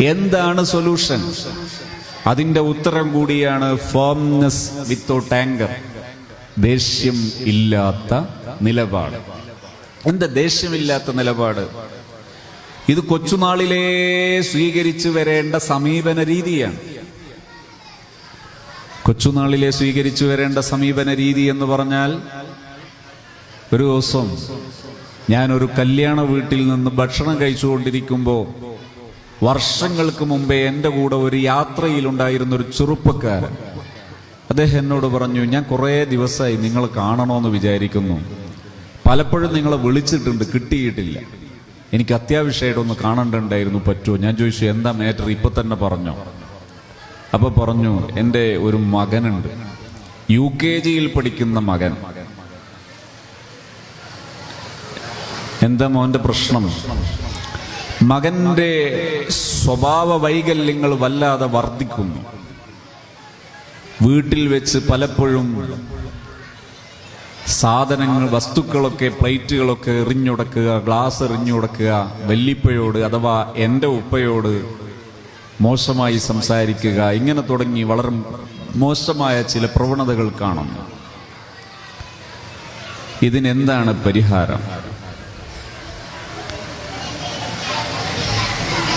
എന്താണ് സൊല്യൂഷൻ അതിന്റെ ഉത്തരം കൂടിയാണ് ഫോംനെസ് വിത്തൗട്ട് ആങ്കർ ദേഷ്യം ഇല്ലാത്ത നിലപാട്. എന്താ ദേഷ്യമില്ലാത്ത നിലപാട്? ഇത് കൊച്ചുനാളിലേ സ്വീകരിച്ചു വരേണ്ട സമീപന രീതിയാണ്. കൊച്ചുനാളിലെ സ്വീകരിച്ചു വരേണ്ട സമീപന രീതി എന്ന് പറഞ്ഞാൽ ഒരു ദിവസം ഞാനൊരു കല്യാണ വീട്ടിൽ നിന്ന് ഭക്ഷണം കഴിച്ചുകൊണ്ടിരിക്കുമ്പോൾ വർഷങ്ങൾക്ക് മുമ്പേ എന്റെ കൂടെ ഒരു യാത്രയിലുണ്ടായിരുന്ന ഒരു ചെറുപ്പക്കാരൻ. അദ്ദേഹം എന്നോട് പറഞ്ഞു ഞാൻ കുറേ ദിവസമായി നിങ്ങൾ കാണണമെന്ന് വിചാരിക്കുന്നു. പലപ്പോഴും നിങ്ങളെ വിളിച്ചിട്ടുണ്ട് കിട്ടിയിട്ടില്ല. എനിക്ക് അത്യാവശ്യമായിട്ടൊന്ന് കാണണ്ടായിരുന്നു പറ്റുമോ? ഞാൻ ചോദിച്ചു എന്താ മാറ്റർ ഇപ്പൊ തന്നെ പറഞ്ഞു. അപ്പോൾ പറഞ്ഞു എന്റെ ഒരു മകനുണ്ട്. യു കെ ജിയിൽ പഠിക്കുന്ന മകൻ. എന്താ മോന്റെ പ്രശ്നം? മകന്റെ സ്വഭാവ വൈകല്യങ്ങൾ വല്ലാതെ വർദ്ധിക്കുന്നു. വീട്ടിൽ വെച്ച് പലപ്പോഴും സാധനങ്ങൾ വസ്തുക്കളൊക്കെ പ്ലേറ്റുകളൊക്കെ എറിഞ്ഞുടക്കുക ഗ്ലാസ് എറിഞ്ഞുടക്കുക വല്ലിപ്പയോട് അഥവാ എന്റെ ഉപ്പയോട് മോശമായി സംസാരിക്കുക ഇങ്ങനെ തുടങ്ങി വളരെ മോശമായ ചില പ്രവണതകൾ കാണുന്നു. ഇതിനെന്താണ് പരിഹാരം?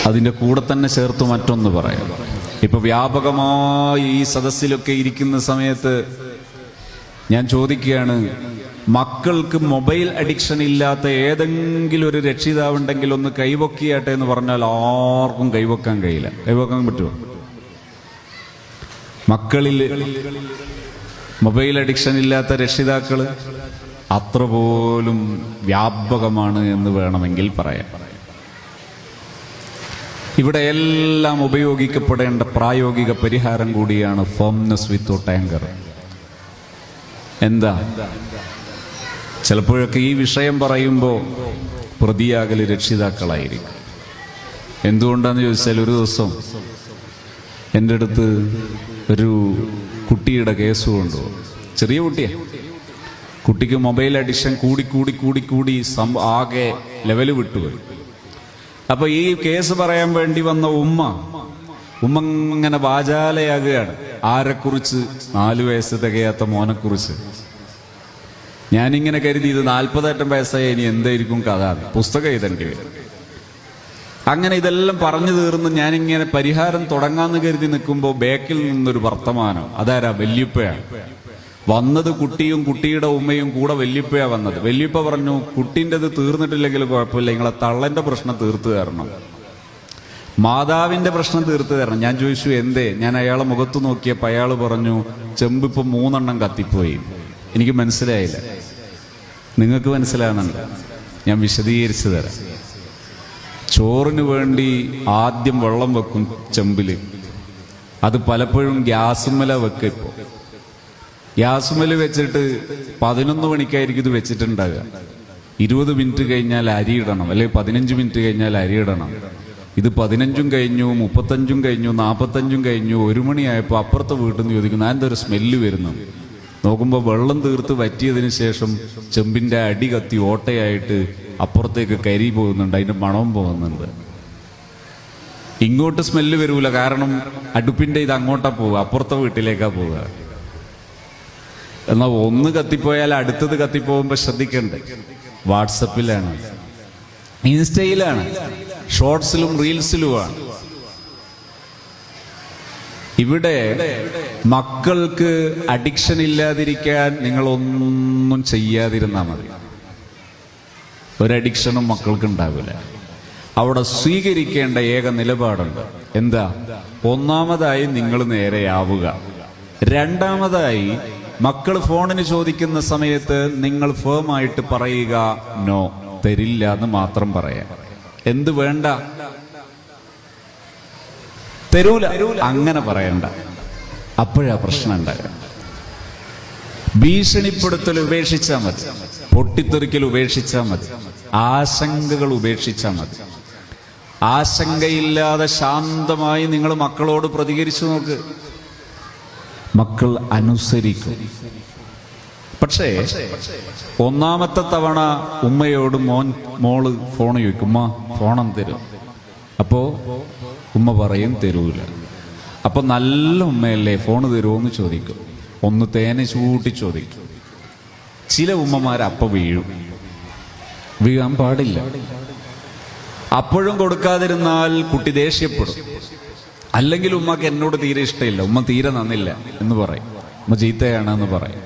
അതിന്റെ കൂടെ തന്നെ ചേർത്ത് മറ്റൊന്ന് പറയാം. ഇപ്പൊ വ്യാപകമായി ഈ സദസ്സിലൊക്കെ ഇരിക്കുന്ന സമയത്ത് ഞാൻ ചോദിക്കുകയാണ് മക്കൾക്ക് മൊബൈൽ അഡിക്ഷൻ ഇല്ലാത്ത ഏതെങ്കിലും ഒരു രക്ഷിതാവുണ്ടെങ്കിൽ ഒന്ന് കൈവക്കിയാട്ടെ എന്ന് പറഞ്ഞാൽ ആർക്കും കൈവക്കാൻ കഴിയില്ല. കൈവക്കാൻ പറ്റുമോ? മക്കളിൽ മൊബൈൽ അഡിക്ഷൻ ഇല്ലാത്ത രക്ഷിതാക്കൾ അത്ര പോലും വ്യാപകമാണ് എന്ന് വേണമെങ്കിൽ പറയാം. ഇവിടെ എല്ലാം ഉപയോഗിക്കപ്പെടേണ്ട പ്രായോഗിക പരിഹാരം കൂടിയാണ് ഫോംനസ് വിത്തൗട്ട് ടാങ്കർ എന്താ? ചിലപ്പോഴൊക്കെ ഈ വിഷയം പറയുമ്പോൾ പ്രതിയാകൽ രക്ഷിതാക്കളായിരിക്കും. എന്തുകൊണ്ടാന്ന് ചോദിച്ചാൽ ഒരു ദിവസം എന്റെ അടുത്ത് ഒരു കുട്ടിയുടെ കേസ് കൊണ്ടുപോകും ചെറിയ കുട്ടിയാ. കുട്ടിക്ക് മൊബൈൽ അഡിക്ഷൻ കൂടി കൂടി കൂടി കൂടി സം ആകെ ലെവൽ വിട്ടുപോയി. അപ്പൊ ഈ കേസ് പറയാൻ വേണ്ടി വന്ന ഉമ്മ ഉമ്മ ഇങ്ങനെ വാചാലയാകുകയാണ്. ആരെക്കുറിച്ച്? നാലു വയസ്സ് തികയാത്ത മോനെക്കുറിച്ച്. ഞാനിങ്ങനെ കരുതി ഇത് നാൽപ്പതേറ്റം വയസ്സായി ഇനി എന്തായിരിക്കും കഥ? പുസ്തകം എഴുതേണ്ടി വരും. അങ്ങനെ ഇതെല്ലാം പറഞ്ഞു തീർന്ന് ഞാനിങ്ങനെ പരിഹാരം തുടങ്ങാന്ന് കരുതി നിൽക്കുമ്പോൾ ബേക്കിൽ നിന്നൊരു വർത്തമാനം. അതാരാ? വല്യപ്പയാണ്. വന്നത് കുട്ടിയും കുട്ടിയുടെ ഉമ്മയും കൂടെ വല്യപ്പയാ വന്നത്. വല്യപ്പ പറഞ്ഞു കുട്ടിന്റെത് തീർന്നിട്ടില്ലെങ്കിൽ കുഴപ്പമില്ല. നിങ്ങളെ തള്ളന്റെ പ്രശ്നം തീർത്തു തരണം. മാതാവിന്റെ പ്രശ്നം തീർത്തു തരണം. ഞാൻ ചോദിച്ചു എന്തേ? ഞാൻ അയാളെ മുഖത്ത് നോക്കിയപ്പോൾ അയാൾ പറഞ്ഞു ചെമ്പ് ഇപ്പൊ മൂന്നെണ്ണം കത്തിപ്പോയി. എനിക്ക് മനസ്സിലായില്ല. നിങ്ങൾക്ക് മനസ്സിലാകുന്നുണ്ട് ഞാൻ വിശദീകരിച്ചു തരാം. ചോറിന് വേണ്ടി ആദ്യം വെള്ളം വെക്കും ചെമ്പിൽ. അത് പലപ്പോഴും ഗ്യാസുമ്മല വെക്കും ഇപ്പോ. ഗ്യാസുമ്മൽ വെച്ചിട്ട് പതിനൊന്ന് മണിക്കായിരിക്കും ഇത് വെച്ചിട്ടുണ്ടാകുക ഇരുപത് മിനിറ്റ് കഴിഞ്ഞാൽ അരി ഇടണം. അല്ലെങ്കിൽ പതിനഞ്ച് മിനിറ്റ് കഴിഞ്ഞാൽ അരി ഇടണം. ഇത് പതിനഞ്ചും കഴിഞ്ഞു മുപ്പത്തഞ്ചും കഴിഞ്ഞു നാൽപ്പത്തഞ്ചും കഴിഞ്ഞു ഒരു മണിയായപ്പോൾ അപ്പുറത്തെ വീട്ടിൽ നിന്ന് ചോദിക്കുന്നു ഞാൻ ഒരു സ്മെല്ല് വരുന്നു? നോക്കുമ്പോൾ വെള്ളം തീർത്ത് വറ്റിയതിന് ശേഷം ചെമ്പിന്റെ അടി കത്തി ഓട്ടയായിട്ട് അപ്പുറത്തേക്ക് കരി പോകുന്നുണ്ട് അതിന്റെ മണവും പോകുന്നുണ്ട്. ഇങ്ങോട്ട് സ്മെല്ല് വരൂല കാരണം അടുപ്പിന്റെ ഇത് അങ്ങോട്ടാ പോവുക അപ്പുറത്തെ വീട്ടിലേക്കാ പോവുക. എന്നാൽ ഒന്ന് കത്തിപ്പോയാൽ അടുത്തത് കത്തിപ്പോകുമ്പോൾ ശ്രദ്ധിക്കണ്ടേ? വാട്സപ്പിലാണ്. ഇൻസ്റ്റയിലാണ്. ഷോർട്സിലും റീൽസിലുമാണ്. ഇവിടെ മക്കൾക്ക് അഡിക്ഷൻ ഇല്ലാതിരിക്കാൻ നിങ്ങൾ ഒന്നും ചെയ്യാതിരുന്നാൽ മതി ഒരഡിക്ഷനും മക്കൾക്ക് ഉണ്ടാവില്ല. അവിടെ സ്വീകരിക്കേണ്ട ഏക നിലപാടുണ്ട്. എന്താ? ഒന്നാമതായി നിങ്ങൾ നേരെയാവുക രണ്ടാമതായി മക്കൾ ഫോണിന് ചോദിക്കുന്ന സമയത്ത് നിങ്ങൾ ഫേമായിട്ട് പറയുക നോ തരില്ല എന്ന് മാത്രം പറയാം. എന്ത് വേണ്ട? തരൂല. അങ്ങനെ പറയണ്ട. അപ്പോഴാ പ്രശ്നം ഉണ്ടാകുക ഭീഷണിപ്പെടുത്തൽ ഉപേക്ഷിച്ചാൽ മതി. പൊട്ടിത്തെറിക്കൽ ഉപേക്ഷിച്ചാൽ മതി. ആശങ്കകൾ ഉപേക്ഷിച്ചാൽ മതി. ആശങ്കയില്ലാതെ ശാന്തമായി നിങ്ങൾ മക്കളോട് പ്രതികരിച്ചു നോക്ക്. മക്കൾ അനുസരിക്കും. പക്ഷേ ഒന്നാമത്തെ തവണ ഉമ്മയോട് മോൻ മോൾ ഫോൺ ചോദിക്കും ഉമ്മ ഫോണം തരും. അപ്പോ ഉമ്മ പറയും തരൂല. അപ്പൊ നല്ല ഉമ്മയല്ലേ ഫോൺ തരുമോ എന്ന് ചോദിക്കും. ഒന്ന് തേനെ ചൂട്ടി ചോദിക്കും. ചില ഉമ്മമാർ അപ്പ വീഴും. വീഴാൻ പാടില്ല. അപ്പോഴും കൊടുക്കാതിരുന്നാൽ കുട്ടി ദേഷ്യപ്പെടും. അല്ലെങ്കിൽ ഉമ്മക്ക് എന്നോട് തീരെ ഇഷ്ടമില്ല. ഉമ്മ തീരെ നന്നില്ല എന്ന് പറയും. ഉമ്മ ചീത്തയാണ് എന്ന് പറയും.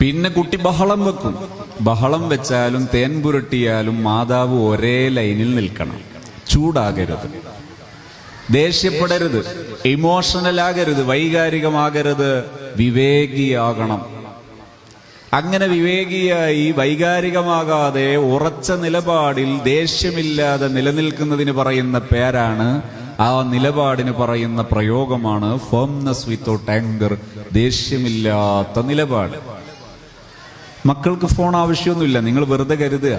പിന്നെ കുട്ടി ബഹളം വെക്കും. ബഹളം വെച്ചാലും തേൻ പുരട്ടിയാലും മാതാവ് ഒരേ ലൈനിൽ നിൽക്കണം. ചൂടാകരുത്. ദേഷ്യപ്പെടരുത്. ഇമോഷണൽ ആകരുത്. വൈകാരികമാകരുത്. വിവേകിയാകണം. അങ്ങനെ വിവേകിയായി വൈകാരികമാകാതെ ഉറച്ച നിലപാടിൽ ദേഷ്യമില്ലാതെ നിലനിൽക്കുന്നതിന് പറയുന്ന പേരാണ് ആ നിലപാടിന് പറയുന്ന പ്രയോഗമാണ് ഫേംനെസ് വിത്തൗട്ട് ആങ്കർ ദേഷ്യമില്ലാത്ത നിലപാട്. മക്കൾക്ക് ഫോൺ ആവശ്യമൊന്നുമില്ല നിങ്ങൾ വെറുതെ കരുതുക.